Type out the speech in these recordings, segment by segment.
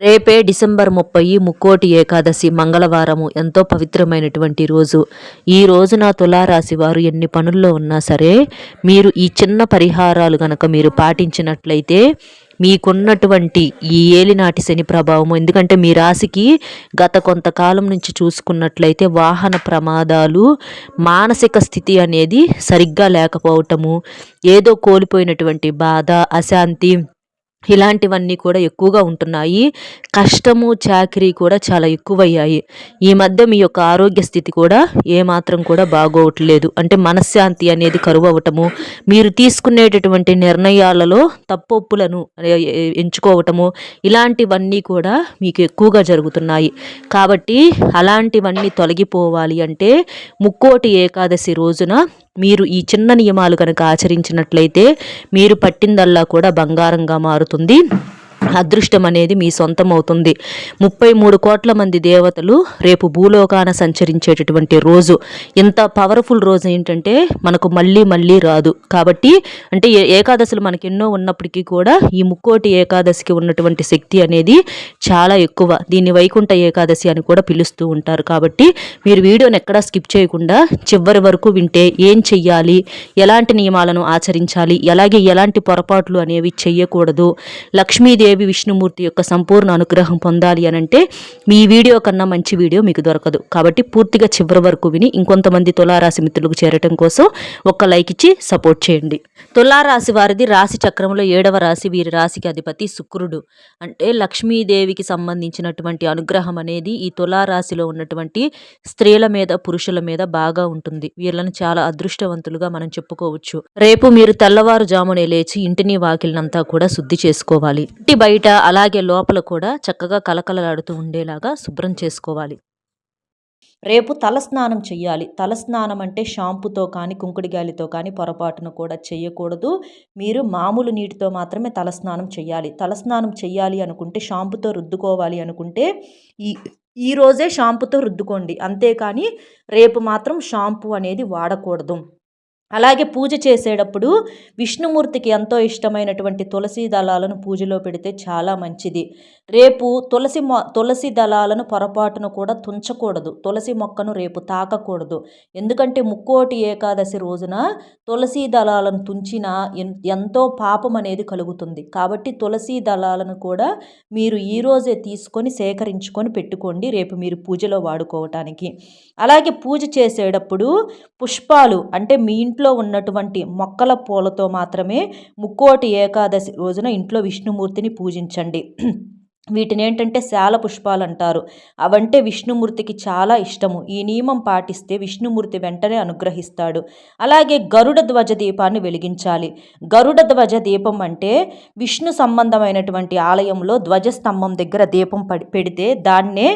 రేపే డిసెంబర్ ముప్పై ముక్కోటి ఏకాదశి మంగళవారము ఎంతో పవిత్రమైనటువంటి రోజు. ఈ రోజున తులారాశి వారు ఎన్ని పనుల్లో ఉన్నా సరే మీరు ఈ చిన్న పరిహారాలు గనక మీరు పాటించినట్లయితే మీకున్నటువంటి ఈ ఏలినాటి శని ప్రభావము ఎందుకంటే మీ రాశికి గత కొంతకాలం నుంచి చూసుకున్నట్లయితే వాహన ప్రమాదాలు మానసిక స్థితి అనేది సరిగ్గా లేకపోవటము ఏదో కోల్పోయినటువంటి బాధ అశాంతి ఇలాంటివన్నీ కూడా ఎక్కువగా ఉంటున్నాయి. కష్టము చాకరీ కూడా చాలా ఎక్కువయ్యాయి. ఈ మధ్య మీ యొక్క ఆరోగ్య స్థితి కూడా ఏమాత్రం కూడా బాగోవట్లేదు. అంటే మనశ్శాంతి అనేది కరువు అవటము మీరు తీసుకునేటటువంటి నిర్ణయాలలో తప్పొప్పులను ఎంచుకోవటము ఇలాంటివన్నీ కూడా మీకు ఎక్కువగా జరుగుతున్నాయి. కాబట్టి అలాంటివన్నీ తొలగిపోవాలి అంటే ముక్కోటి ఏకాదశి రోజున మీరు ఈ చిన్న నియమాలు కనుక ఆచరించినట్లయితే మీరు పట్టిందల్లా కూడా బంగారంగా మారుతుంది. అదృష్టం అనేది మీ సొంతం అవుతుంది ముప్పై మూడు కోట్ల మంది దేవతలు రేపు భూలోకాన సంచరించేటటువంటి రోజు. ఇంత పవర్ఫుల్ రోజు ఏంటంటే మనకు మళ్ళీ మళ్ళీ రాదు. కాబట్టి అంటే ఏకాదశులు మనకి ఎన్నో ఉన్నప్పటికీ కూడా ఈ ముక్కోటి ఏకాదశికి ఉన్నటువంటి శక్తి అనేది చాలా ఎక్కువ. దీన్ని వైకుంఠ ఏకాదశి అని కూడా పిలుస్తూ ఉంటారు. కాబట్టి మీరు వీడియోని ఎక్కడా స్కిప్ చేయకుండా చివరి వరకు వింటే ఏం చెయ్యాలి ఎలాంటి నియమాలను ఆచరించాలి అలాగే ఎలాంటి పొరపాట్లు అనేవి చెయ్యకూడదు. లక్ష్మీదేవి దేవి విష్ణుమూర్తి యొక్క సంపూర్ణ అనుగ్రహం పొందాలి అని అంటే మీ వీడియో కన్నా మంచి వీడియో మీకు దొరకదు. కాబట్టి పూర్తిగా చివరి వరకు విని ఇంకొంతమంది తులారాశి మిత్రులకు చేరటం కోసం ఒక్క లైక్ ఇచ్చి సపోర్ట్ చేయండి. తులారాశి వారిది రాశి చక్రంలో ఏడవ రాశి. వీరి రాశికి అధిపతి శుక్రుడు. అంటే లక్ష్మీదేవికి సంబంధించినటువంటి అనుగ్రహం అనేది ఈ తులారాశిలో ఉన్నటువంటి స్త్రీల మీద పురుషుల మీద బాగా ఉంటుంది. వీళ్ళని చాలా అదృష్టవంతులుగా మనం చెప్పుకోవచ్చు. రేపు మీరు తెల్లవారుజామునే లేచి ఇంటిని వాకిలినంతా కూడా శుద్ధి చేసుకోవాలి. ఇంటి బయట అలాగే లోపల కూడా చక్కగా కలకలలాడుతూ ఉండేలాగా శుభ్రం చేసుకోవాలి. రేపు తలస్నానం చేయాలి తలస్నానం అంటే షాంపుతో కానీ కుంకుడిగాలితో కానీ పొరపాటును కూడా చేయకూడదు మీరు మామూలు నీటితో మాత్రమే తలస్నానం చేయాలి తలస్నానం చేయాలి అనుకుంటే షాంపుతో రుద్దుకోవాలి అనుకుంటే ఈ ఈరోజే షాంపుతో రుద్దుకోండి. అంతేకాని రేపు మాత్రం షాంపూ అనేది వాడకూడదు. అలాగే పూజ చేసేటప్పుడు విష్ణుమూర్తికి ఎంతో ఇష్టమైనటువంటి తులసి దళాలను పూజలో పెడితే చాలా మంచిది. రేపు తులసి మొ తులసి దళాలను పొరపాటును కూడా తుంచకూడదు. తులసి మొక్కను రేపు తాకకూడదు. ఎందుకంటే ముక్కోటి ఏకాదశి రోజున తులసి దళాలను తుంచినా ఎంతో పాపం అనేది కలుగుతుంది. కాబట్టి తులసి దళాలను కూడా మీరు ఈరోజే తీసుకొని సేకరించుకొని పెట్టుకోండి రేపు మీరు పూజలో వాడుకోవటానికి. అలాగే పూజ చేసేటప్పుడు పుష్పాలు అంటే మీ ఇంట్లో ఉన్నటువంటి మొక్కల పూలతో మాత్రమే ముక్కోటి ఏకాదశి రోజున ఇంట్లో విష్ణుమూర్తిని పూజించండి. వీటిని ఏంటంటే శాల పుష్పాలు అంటారు అవంటే విష్ణుమూర్తికి చాలా ఇష్టము. ఈ నియమం పాటిస్తే విష్ణుమూర్తి వెంటనే అనుగ్రహిస్తాడు. అలాగే గరుడ ధ్వజ దీపాన్ని వెలిగించాలి. గరుడ ధ్వజ దీపం అంటే విష్ణు సంబంధమైనటువంటి ఆలయంలో ధ్వజస్తంభం దగ్గర దీపం పెడితే దాన్నే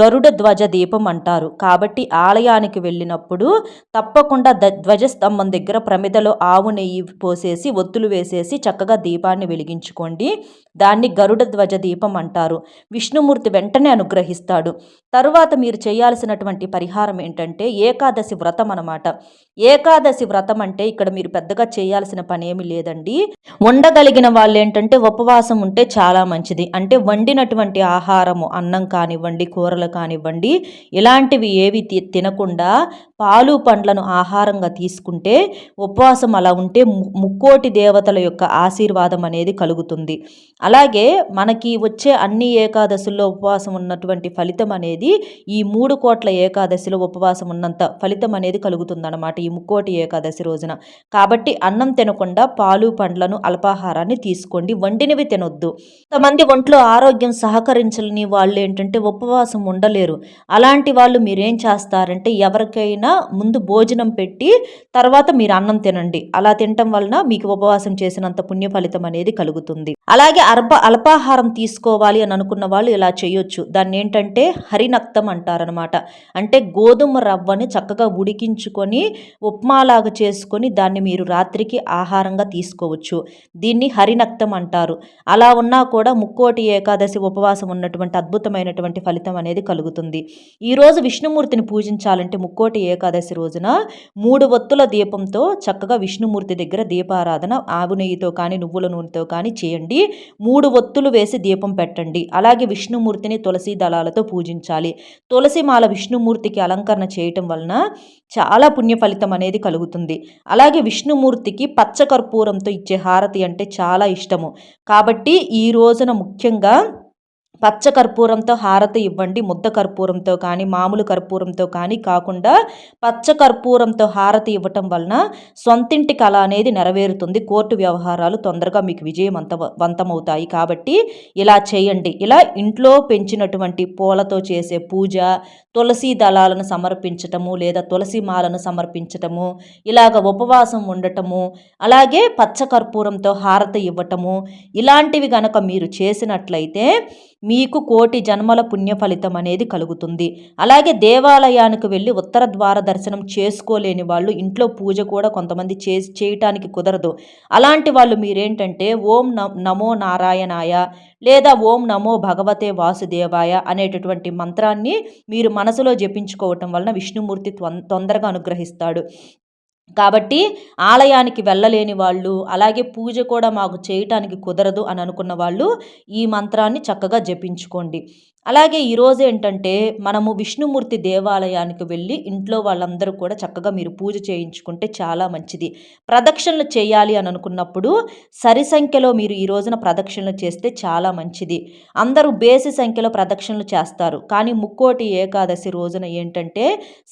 గరుడ ధ్వజ దీపం అంటారు. కాబట్టి ఆలయానికి వెళ్ళినప్పుడు తప్పకుండా ద ధ్వజస్తంభం దగ్గర ప్రమిదలో ఆవు నెయ్యి పోసేసి ఒత్తులు వేసేసి చక్కగా దీపాన్ని వెలిగించుకోండి. దాన్ని గరుడ ధ్వజ దీపం అంటారు. అంటారు విష్ణుమూర్తి వెంటనే అనుగ్రహిస్తాడు. తరువాత మీరు చేయాల్సినటువంటి పరిహారం ఏంటంటే ఏకాదశి వ్రతం అనమాట ఏకాదశి వ్రతం అంటే ఇక్కడ మీరు పెద్దగా చేయాల్సిన పని ఏమి లేదండి. ఉండగలిగిన వాళ్ళు ఏంటంటే ఉపవాసం ఉంటే చాలా మంచిది. అంటే వండినటువంటి ఆహారము అన్నం కానివ్వండి కూరలు కానివ్వండి ఇలాంటివి ఏవి తినకుండా పాలు పండ్లను ఆహారంగా తీసుకుంటే ఉపవాసం అలా ఉంటే ముక్కోటి దేవతల యొక్క ఆశీర్వాదం అనేది కలుగుతుంది. అలాగే మనకి వచ్చే అన్ని ఏకాదశుల్లో ఉపవాసం ఉన్నటువంటి ఫలితం అనేది ఈ మూడు కోట్ల ఏకాదశిలో ఉపవాసం ఉన్నంత ఫలితం అనేది కలుగుతుందన్నమాట ఈ ముక్కోటి ఏకాదశి రోజున. కాబట్టి అన్నం తినకుండా పాలు పండ్లను అల్పాహారాన్ని తీసుకోండి. వండినవి తినొద్దు. కొంతమంది ఒంట్లో ఆరోగ్యం సహకరించలేని వాళ్ళు ఏంటంటే ఉపవాసం ఉండలేరు. అలాంటి వాళ్ళు మీరేం చేస్తారంటే ఎవరికైనా ముందు భోజనం పెట్టి తర్వాత మీరు అన్నం తినండి. అలా తినటం వలన మీకు ఉపవాసం చేసినంత పుణ్య ఫలితం అనేది కలుగుతుంది. అలాగే అల్ప అల్పాహారం తీసుకోవాలి కావాలి అని అనుకున్న వాళ్ళు ఇలా చేయొచ్చు. దాన్ని ఏంటంటే హరినక్తం అంటారనమాట అంటే గోధుమ రవ్వని చక్కగా ఉడికించుకొని ఉప్మాలాగా చేసుకొని దాన్ని మీరు రాత్రికి ఆహారంగా తీసుకోవచ్చు. దీన్ని హరినక్తం అంటారు. అలా ఉన్నా కూడా ముక్కోటి ఏకాదశి ఉపవాసం ఉన్నటువంటి అద్భుతమైనటువంటి ఫలితం అనేది కలుగుతుంది. ఈరోజు విష్ణుమూర్తిని పూజించాలంటే ముక్కోటి ఏకాదశి రోజున మూడు ఒత్తుల దీపంతో చక్కగా విష్ణుమూర్తి దగ్గర దీపారాధన ఆవు నెయ్యితో కానీ నువ్వుల నూనెతో కానీ చేయండి. మూడు ఒత్తులు వేసి దీపం పెట్టండి. పెట్టండి. అలాగే విష్ణుమూర్తిని తులసి దళాలతో పూజించాలి. తులసి మాల విష్ణుమూర్తికి అలంకరణ చేయటం వలన చాలా పుణ్య ఫలితం అనేది కలుగుతుంది. అలాగే విష్ణుమూర్తికి పచ్చ కర్పూరంతో ఇచ్చే హారతి అంటే చాలా ఇష్టము. కాబట్టి ఈ రోజున ముఖ్యంగా పచ్చ కర్పూరంతో హారతి ఇవ్వండి ముద్ద కర్పూరంతో కానీ మామూలు కర్పూరంతో కానీ కాకుండా పచ్చ కర్పూరంతో హారతి ఇవ్వటం వలన సొంతింటి కళ అనేది నెరవేరుతుంది. కోర్టు వ్యవహారాలు తొందరగా మీకు విజయవంత వంతమవుతాయి. కాబట్టి ఇలా చేయండి. ఇలా ఇంట్లో పెంచినటువంటి పూలతో చేసే పూజ తులసి దళాలను సమర్పించటము లేదా తులసి మాలను సమర్పించటము ఇలాగ ఉపవాసం ఉండటము అలాగే పచ్చ కర్పూరంతో హారతి ఇవ్వటము ఇలాంటివి గనక మీరు చేసినట్లయితే మీకు కోటి జన్మల పుణ్య ఫలితం అనేది కలుగుతుంది. అలాగే దేవాలయానికి వెళ్ళి ఉత్తర ద్వార దర్శనం చేసుకోలేని వాళ్ళు ఇంట్లో పూజ కూడా కొంతమంది చే చేయటానికి కుదరదు. అలాంటి వాళ్ళు మీరేంటంటే ఓం నమో నారాయణాయ లేదా ఓం నమో భగవతే వాసుదేవాయ అనేటటువంటి మంత్రాన్ని మీరు మనసులో జపించుకోవటం వలన విష్ణుమూర్తి తొందరగా అనుగ్రహిస్తాడు. కాబట్టి ఆలయానికి వెళ్ళలేని వాళ్ళు అలాగే పూజ కూడా మాకు చేయటానికి కుదరదు అని అనుకున్న వాళ్ళు ఈ మంత్రాన్ని చక్కగా జపించుకోండి. అలాగే ఈరోజు ఏంటంటే మనము విష్ణుమూర్తి దేవాలయానికి వెళ్ళి ఇంట్లో వాళ్ళందరూ కూడా చక్కగా మీరు పూజ చేయించుకుంటే చాలా మంచిది. ప్రదక్షిణలు చేయాలి అని అనుకున్నప్పుడు సరి సంఖ్యలో మీరు ఈ రోజున ప్రదక్షిణలు చేస్తే చాలా మంచిది. అందరూ బేసి సంఖ్యలో ప్రదక్షిణలు చేస్తారు. కానీ ముక్కోటి ఏకాదశి రోజున ఏంటంటే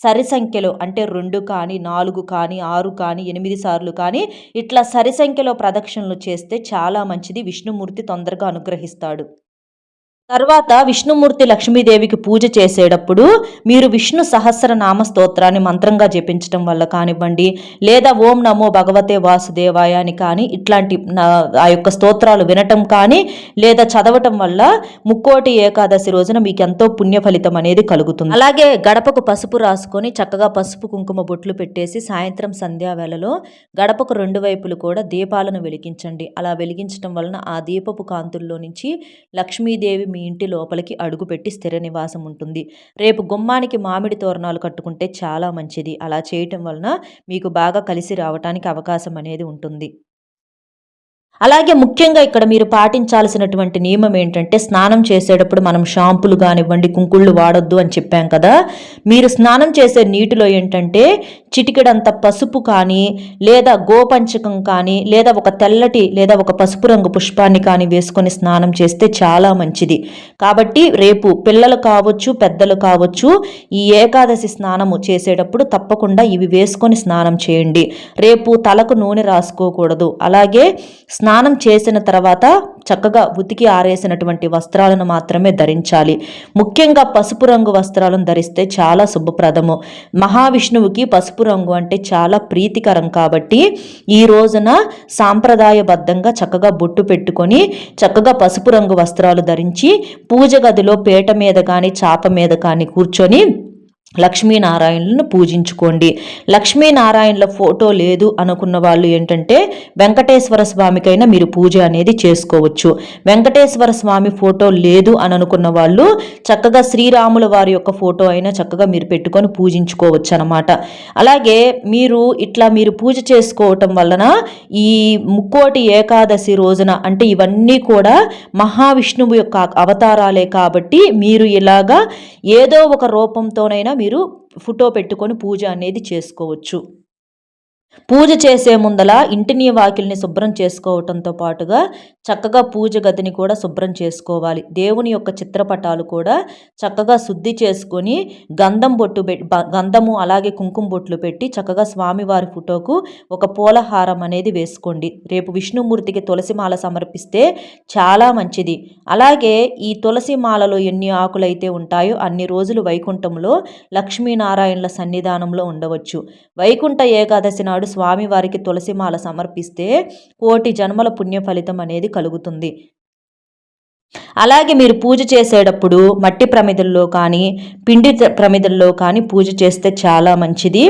సరి సంఖ్యలో అంటే రెండు కానీ నాలుగు కానీ ఆరు కానీ ఎనిమిది సార్లు కానీ ఇట్లా సరి సంఖ్యలో ప్రదక్షిణలు చేస్తే చాలా మంచిది. విష్ణుమూర్తి తొందరగా అనుగ్రహిస్తాడు. తర్వాత విష్ణుమూర్తి లక్ష్మీదేవికి పూజ చేసేటప్పుడు మీరు విష్ణు సహస్రనామ స్తోత్రాన్ని మంత్రంగా జపించడం వల్ల కానివ్వండి లేదా ఓం నమో భగవతే వాసుదేవాయ అని కానీ ఇట్లాంటి ఆ యొక్క స్తోత్రాలు వినటం కానీ లేదా చదవటం వల్ల ముక్కోటి ఏకాదశి రోజున మీకు ఎంతో పుణ్య ఫలితం అనేది కలుగుతుంది. అలాగే గడపకు పసుపు రాసుకొని చక్కగా పసుపు కుంకుమ బొట్లు పెట్టేసి సాయంత్రం సంధ్యావేళలో గడపకు రెండు వైపులు కూడా దీపాలను వెలిగించండి. అలా వెలిగించడం వలన ఆ దీపపు కాంతుల్లో నుంచి లక్ష్మీదేవి మీ ఇంటి లోపలికి అడుగుపెట్టి స్థిర నివాసం ఉంటుంది. రేపు గుమ్మానికి మామిడి తోరణాలు కట్టుకుంటే చాలా మంచిది. అలా చేయటం వలన మీకు బాగా కలిసి రావటానికి అవకాశం అనేది ఉంటుంది. అలాగే ముఖ్యంగా ఇక్కడ మీరు పాటించాల్సినటువంటి నియమం ఏంటంటే స్నానం చేసేటప్పుడు మనం షాంపులు కానివ్వండి కుంకుళ్ళు వాడొద్దు అని చెప్పాం కదా. మీరు స్నానం చేసే నీటిలో ఏంటంటే చిటికెడంత పసుపు కానీ లేదా గోపంచకం కానీ లేదా ఒక తెల్లటి లేదా ఒక పసుపు రంగు పుష్పాన్ని కానీ వేసుకొని స్నానం చేస్తే చాలా మంచిది. కాబట్టి రేపు పిల్లలు కావచ్చు పెద్దలు కావచ్చు ఈ ఏకాదశి స్నానము చేసేటప్పుడు తప్పకుండా ఇవి వేసుకొని స్నానం చేయండి. రేపు తలకు నూనె రాసుకోకూడదు. అలాగే స్నానం చేసిన తర్వాత చక్కగా ఉతికి ఆరేసినటువంటి వస్త్రాలను మాత్రమే ధరించాలి. ముఖ్యంగా పసుపు రంగు వస్త్రాలను ధరిస్తే చాలా శుభప్రదము. మహావిష్ణువుకి పసుపు రంగు అంటే చాలా ప్రీతికరం కాబట్టి ఈ రోజున సాంప్రదాయబద్ధంగా చక్కగా బొట్టు పెట్టుకొని చక్కగా పసుపు రంగు వస్త్రాలు ధరించి పూజ గదిలో పీట మీద కానీ చాప మీద కానీ కూర్చొని లక్ష్మీనారాయణులను పూజించుకోండి. లక్ష్మీనారాయణుల ఫోటో లేదు అనుకున్న వాళ్ళు ఏంటంటే వెంకటేశ్వర స్వామికైనా మీరు పూజ అనేది చేసుకోవచ్చు. వెంకటేశ్వర స్వామి ఫోటో లేదు అని అనుకున్న వాళ్ళు చక్కగా శ్రీరాముల వారి యొక్క ఫోటో అయినా చక్కగా మీరు పెట్టుకొని పూజించుకోవచ్చు అనమాట అలాగే మీరు ఇట్లా మీరు పూజ చేసుకోవటం వలన ఈ ముక్కోటి ఏకాదశి రోజున అంటే ఇవన్నీ కూడా మహావిష్ణువు యొక్క అవతారాలే కాబట్టి మీరు ఇలాగా ఏదో ఒక రూపంతోనైనా మీరు ఫోటో పెట్టుకొని పూజ అనేది చేసుకోవచ్చు. పూజ చేసే ముందల ఇంటిని వాకిల్ని శుభ్రం చేసుకోవటంతో పాటుగా చక్కగా పూజ గదిని కూడా శుభ్రం చేసుకోవాలి. దేవుని యొక్క చిత్రపటాలు కూడా చక్కగా శుద్ధి చేసుకొని గంధం బొట్టు గంధము అలాగే కుంకుమ బొట్లు పెట్టి చక్కగా స్వామివారి ఫోటోకు ఒక పూలహారం అనేది వేసుకోండి. రేపు విష్ణుమూర్తికి తులసి మాల సమర్పిస్తే చాలా మంచిది. అలాగే ఈ తులసి మాలలో ఎన్ని ఆకులైతే ఉంటాయో అన్ని రోజులు వైకుంఠంలో లక్ష్మీనారాయణల సన్నిధానంలో ఉండవచ్చు. వైకుంఠ ఏకాదశి నాడు స్వామివారికి తులసిమాల సమర్పిస్తే కోటి జన్మల పుణ్య ఫలితం అనేది కలుగుతుంది. అలాగే మీరు పూజ చేసేటప్పుడు మట్టి ప్రమిదల్లో కానీ పిండి ప్రమిదల్లో కానీ పూజ చేస్తే చాలా మంచిది.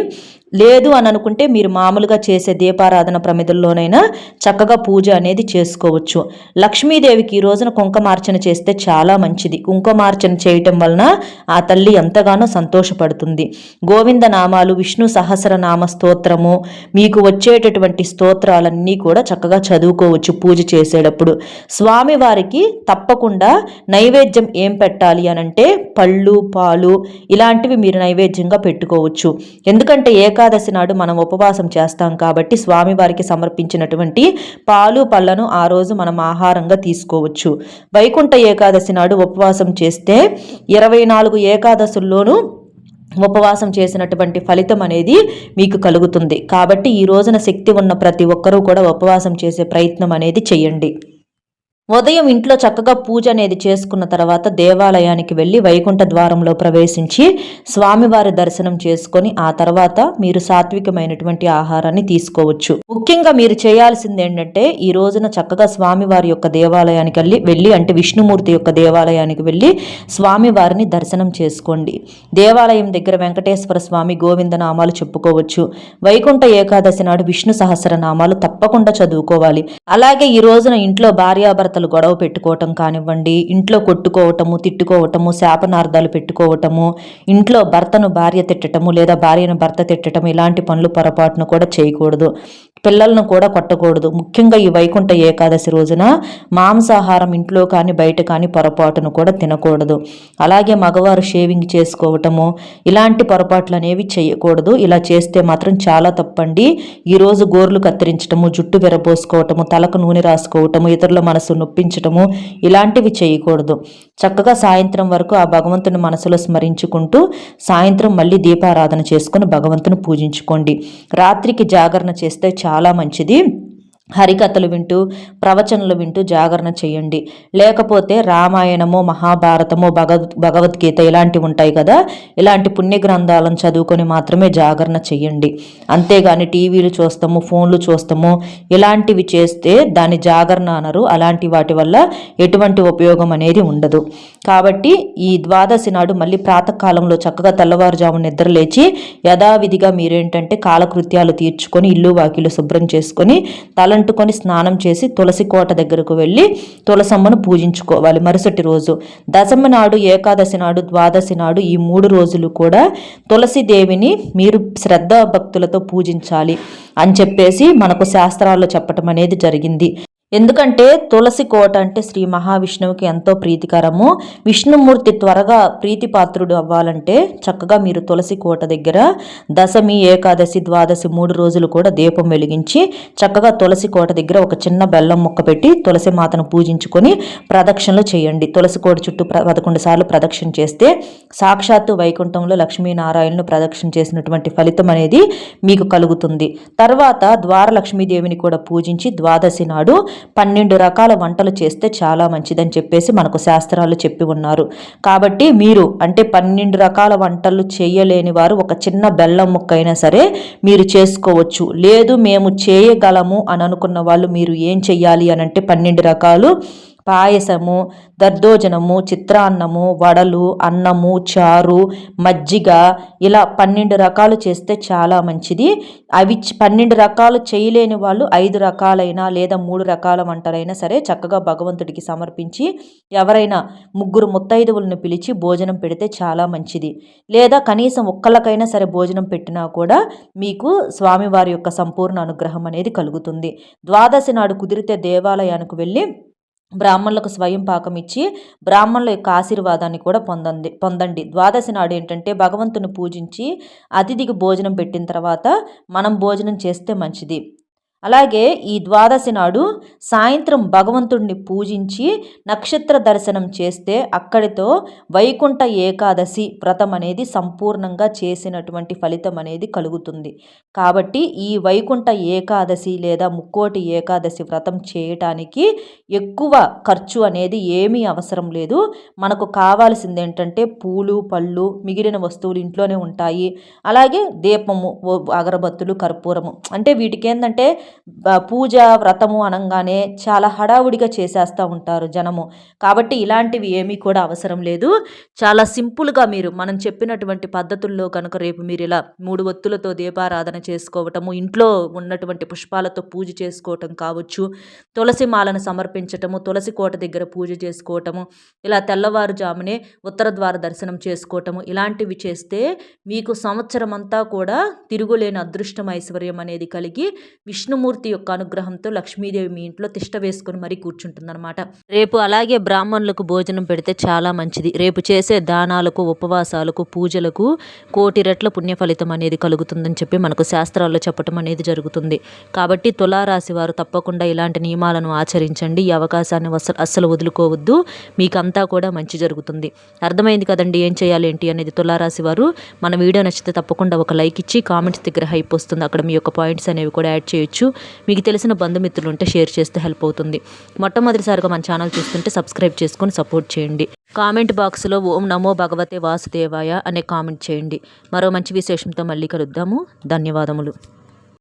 లేదు అని అనుకుంటే మీరు మామూలుగా చేసే దీపారాధన ప్రమిదల్లోనైనా చక్కగా పూజ అనేది చేసుకోవచ్చు. లక్ష్మీదేవికి ఈ రోజున కుంకుమార్చన చేస్తే చాలా మంచిది. కుంకుమార్చన చేయటం వలన ఆ తల్లి ఎంతగానో సంతోషపడుతుంది. గోవింద నామాలు విష్ణు సహస్రనామ స్తోత్రము మీకు వచ్చేటటువంటి స్తోత్రాలన్నీ కూడా చక్కగా చదువుకోవచ్చు పూజ చేసేటప్పుడు. స్వామివారికి తప్పకుండా నైవేద్యం ఏం పెట్టాలి అనంటే పళ్ళు పాలు ఇలాంటివి మీరు నైవేద్యంగా పెట్టుకోవచ్చు. ఎందుకంటే ఏకాదశి నాడు మనం ఉపవాసం చేస్తాం కాబట్టి స్వామివారికి సమర్పించినటువంటి పాలు పళ్ళను ఆ రోజు మనం ఆహారంగా తీసుకోవచ్చు. వైకుంఠ ఏకాదశి నాడు ఉపవాసం చేస్తే ఇరవై నాలుగు ఏకాదశుల్లోనూ ఉపవాసం చేసినటువంటి ఫలితం అనేది మీకు కలుగుతుంది. కాబట్టి ఈ రోజున శక్తి ఉన్న ప్రతి ఒక్కరూ కూడా ఉపవాసం చేసే ప్రయత్నం అనేది చేయండి. ఉదయం ఇంట్లో చక్కగా పూజ అనేది చేసుకున్న తర్వాత దేవాలయానికి వెళ్ళి వైకుంఠ ద్వారంలో ప్రవేశించి స్వామివారి దర్శనం చేసుకొని ఆ తర్వాత మీరు సాత్వికమైనటువంటి ఆహారాన్ని తీసుకోవచ్చు. ముఖ్యంగా మీరు చేయాల్సింది ఏంటంటే ఈ రోజున చక్కగా స్వామివారి యొక్క దేవాలయానికి వెళ్ళి వెళ్ళి అంటే విష్ణుమూర్తి యొక్క దేవాలయానికి వెళ్ళి స్వామివారిని దర్శనం చేసుకోండి. దేవాలయం దగ్గర వెంకటేశ్వర స్వామి గోవింద నామాలు చెప్పుకోవచ్చు. వైకుంఠ ఏకాదశి నాడు విష్ణు సహస్ర నామాలు తప్పకుండా చదువుకోవాలి. అలాగే ఈ రోజున ఇంట్లో భార్యాభర్త భార్యాభర్తలు గొడవ పెట్టుకోవటం కానివ్వండి ఇంట్లో కొట్టుకోవటము తిట్టుకోవటము శాపనార్థాలు పెట్టుకోవటము ఇంట్లో భర్తను భార్య తిట్టటము లేదా భార్యను భర్త తిట్టడం ఇలాంటి పనులు పొరపాటును కూడా చేయకూడదు. పిల్లలను కూడా కొట్టకూడదు. ముఖ్యంగా ఈ వైకుంఠ ఏకాదశి రోజున మాంసాహారం ఇంట్లో కానీ బయట కానీ పొరపాటును కూడా తినకూడదు. అలాగే మగవారు షేవింగ్ చేసుకోవటము ఇలాంటి పొరపాట్లు అనేవి చేయకూడదు. ఇలా చేస్తే మాత్రం చాలా తప్పండి. ఈరోజు గోర్లు కత్తిరించటము జుట్టు విరబోసుకోవటము తలకు నూనె రాసుకోవటము ఇతరుల మనసును నొప్పించటము ఇలాంటివి చేయకూడదు. చక్కగా సాయంత్రం వరకు ఆ భగవంతుని మనసులో స్మరించుకుంటూ సాయంత్రం మళ్ళీ దీపారాధన చేసుకుని భగవంతుని పూజించుకోండి. రాత్రికి జాగరణ చేస్తే చాలా మంచిది. హరికథలు వింటూ ప్రవచనలు వింటూ జాగరణ చేయండి. లేకపోతే రామాయణము మహాభారతము భగవద్ భగవద్గీత ఇలాంటివి ఉంటాయి కదా ఇలాంటి పుణ్య గ్రంథాలను చదువుకొని మాత్రమే జాగరణ చేయండి. అంతేగాని టీవీలు చూస్తాము ఫోన్లు చూస్తాము ఇలాంటివి చేస్తే దాని జాగరణ అనరు. అలాంటి వాటి వల్ల ఎటువంటి ఉపయోగం అనేది ఉండదు. కాబట్టి ఈ ద్వాదశి నాడు మళ్ళీ ప్రాతకాలంలో చక్కగా తెల్లవారుజాము నిద్రలేచి యథావిధిగా మీరేంటంటే కాలకృత్యాలు తీర్చుకొని ఇల్లు వాకిలు శుభ్రం చేసుకొని తల తలంటుకొని స్నానం చేసి తులసి కోట దగ్గరకు వెళ్ళి తులసమ్మను పూజించుకోవాలి మరుసటి రోజు. దశమి నాడు ఏకాదశి నాడు ద్వాదశి నాడు ఈ మూడు రోజులు కూడా తులసి దేవిని మీరు శ్రద్ధ భక్తులతో పూజించాలి అని చెప్పేసి మనకు శాస్త్రాల్లో చెప్పటం అనేది జరిగింది. ఎందుకంటే తులసి కోట అంటే శ్రీ మహావిష్ణువుకి ఎంతో ప్రీతికరము. విష్ణుమూర్తి త్వరగా ప్రీతిపాత్రుడు అవ్వాలంటే చక్కగా మీరు తులసి కోట దగ్గర దశమి ఏకాదశి ద్వాదశి మూడు రోజులు కూడా దీపం వెలిగించి చక్కగా తులసి కోట దగ్గర ఒక చిన్న బెల్లం ముక్క పెట్టి తులసి మాతను పూజించుకొని ప్రదక్షిణలు చేయండి. తులసి కోట చుట్టూ పదకొండు సార్లు ప్రదక్షిణ చేస్తే సాక్షాత్తు వైకుంఠంలో లక్ష్మీనారాయణను ప్రదక్షిణ చేసినటువంటి ఫలితం అనేది మీకు కలుగుతుంది. తర్వాత ద్వార లక్ష్మీదేవిని కూడా పూజించి ద్వాదశి నాడు పన్నెండు రకాల వంటలు చేస్తే చాలా మంచిదని చెప్పేసి మనకు శాస్త్రాలు చెప్పి ఉన్నారు. కాబట్టి మీరు అంటే పన్నెండు రకాల వంటలు చేయలేని వారు ఒక చిన్న బెల్లం ముక్క అయినా సరే మీరు చేసుకోవచ్చు. లేదు మేము చేయగలము అని అనుకున్న వాళ్ళు మీరు ఏం చెయ్యాలి అని అంటే పన్నెండు రకాలు పాయసము దర్దోజనము చిత్రాన్నము వడలు అన్నము చారు మజ్జిగ ఇలా పన్నెండు రకాలు చేస్తే చాలా మంచిది. అవి పన్నెండు రకాలు చేయలేని వాళ్ళు ఐదు రకాలైనా లేదా మూడు రకాల వంటలైనా సరే చక్కగా భగవంతుడికి సమర్పించి ఎవరైనా ముగ్గురు ముత్తైదువులను పిలిచి భోజనం పెడితే చాలా మంచిది. లేదా కనీసం ఒక్కళ్ళకైనా సరే భోజనం పెట్టినా కూడా మీకు స్వామివారి యొక్క సంపూర్ణ అనుగ్రహం అనేది కలుగుతుంది. ద్వాదశి నాడు కుదిరితే దేవాలయానికి వెళ్ళి బ్రాహ్మణులకు స్వయం పాకం ఇచ్చి బ్రాహ్మణుల యొక్క ఆశీర్వాదాన్ని కూడా పొందండి పొందండి. ద్వాదశి నాడు ఏంటంటే భగవంతుని పూజించి అతిథికి భోజనం పెట్టిన తర్వాత మనం భోజనం చేస్తే మంచిది. అలాగే ఈ ద్వాదశి నాడు సాయంత్రం భగవంతుడిని పూజించి నక్షత్ర దర్శనం చేస్తే అక్కడితో వైకుంఠ ఏకాదశి వ్రతం అనేది సంపూర్ణంగా చేసినటువంటి ఫలితం అనేది కలుగుతుంది. కాబట్టి ఈ వైకుంఠ ఏకాదశి లేదా ముక్కోటి ఏకాదశి వ్రతం చేయటానికి ఎక్కువ ఖర్చు అనేది ఏమీ అవసరం లేదు. మనకు కావాల్సింది ఏంటంటే పూలు పళ్ళు మిగిలిన వస్తువులు ఇంట్లోనే ఉంటాయి. అలాగే దీపము అగరబత్తులు కర్పూరము. అంటే వీటికి ఏంటంటే పూజ వ్రతము అనగానే చాలా హడావుడిగా చేసేస్తూ ఉంటారు జనము. కాబట్టి ఇలాంటివి ఏమీ కూడా అవసరం లేదు. చాలా సింపుల్గా మీరు మనం చెప్పినటువంటి పద్ధతుల్లో కనుక రేపు మీరు ఇలా మూడు ఒత్తులతో దీపారాధన చేసుకోవటము ఇంట్లో ఉన్నటువంటి పుష్పాలతో పూజ చేసుకోవటం కావచ్చు తులసి మాలను సమర్పించటము తులసి కోట దగ్గర పూజ చేసుకోవటము ఇలా తెల్లవారుజామునే ఉత్తర ద్వార దర్శనం చేసుకోవటము ఇలాంటివి చేస్తే మీకు సంవత్సరం అంతా కూడా తిరుగులేని అదృష్టం ఐశ్వర్యం అనేది కలిగి విష్ణుమూర్తి యొక్క అనుగ్రహంతో లక్ష్మీదేవి మీ ఇంట్లో తిష్ట వేసుకొని మరీ కూర్చుంటుందన్నమాట. రేపు అలాగే బ్రాహ్మణులకు భోజనం పెడితే చాలా మంచిది. రేపు చేసే దానాలకు ఉపవాసాలకు పూజలకు కోటి రెట్ల పుణ్య ఫలితం అనేది కలుగుతుందని చెప్పి మనకు శాస్త్రాల్లో చెప్పటం అనేది జరుగుతుంది. కాబట్టి తులారాశి వారు తప్పకుండా ఇలాంటి నియమాలను ఆచరించండి. ఈ అవకాశాన్ని అసలు అస్సలు వదులుకోవద్దు. మీకంతా కూడా మంచి జరుగుతుంది. అర్థమైంది కదండి ఏం చేయాలి ఏంటి అనేది తులారాశి వారు. మన వీడియో నచ్చితే తప్పకుండా ఒక లైక్ ఇచ్చి కామెంట్స్ దగ్గర హైప్ వస్తుంది. అక్కడ మీ యొక్క పాయింట్స్ అనేవి కూడా యాడ్ చేయొచ్చు. మీకు తెలిసిన బంధుమిత్రులు ఉంటే షేర్ చేస్తే హెల్ప్ అవుతుంది. మొట్టమొదటిసారిగా మన ఛానల్ చూస్తుంటే సబ్స్క్రైబ్ చేసుకొని సపోర్ట్ చేయండి. కామెంట్ బాక్స్లో ఓం నమో భగవతే వాసుదేవాయ అనే కామెంట్ చేయండి. మరో మంచి విశేషంతో మళ్ళీ కలుద్దాము. ధన్యవాదములు.